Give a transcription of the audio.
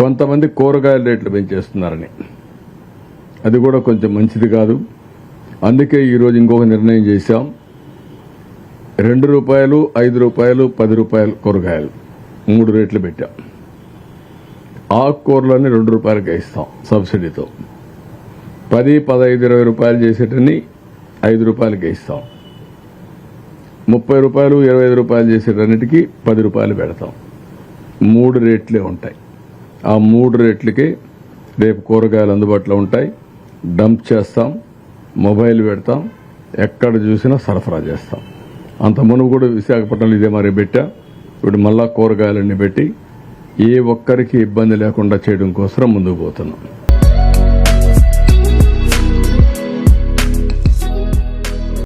కొంతమంది కూరగాయల రేట్లు పెంచేస్తున్నారని. అది కూడా కొంచెం మంచిది కాదు. అందుకే ఈరోజు ఇంకొక నిర్ణయం చేశాం. రెండు రూపాయలు ఐదు రూపాయలు పది రూపాయలు కూరగాయలు. మూడు రేట్లు పెట్టాం. ఆకుకూరలని రెండు రూపాయలకి ఇస్తాం సబ్సిడీతో. పది పదహైదు ఇరవై రూపాయలు చేసేటని ఐదు రూపాయలకి ఇస్తాం. ముప్పై రూపాయలు ఇరవై ఐదు రూపాయలు చేసేటన్నిటికీ పది రూపాయలు పెడతాం. మూడు రేట్లే ఉంటాయి. ఆ మూడు రేట్లకి రేపు కూరగాయలు అందుబాటులో ఉంటాయి. డంప్ చేస్తాం మొబైల్ పెడతాం ఎక్కడ చూసినా సరఫరా చేస్తాం. అంత మునుపు కూడా విశాఖపట్నంలో ఇదే మరి పెట్టా. ఇప్పుడు మళ్ళా కూరగాయలన్నీ పెట్టి ఏ ఒక్కరికి ఇబ్బంది లేకుండా చేయడం కోసం ముందుకు పోతున్నాం.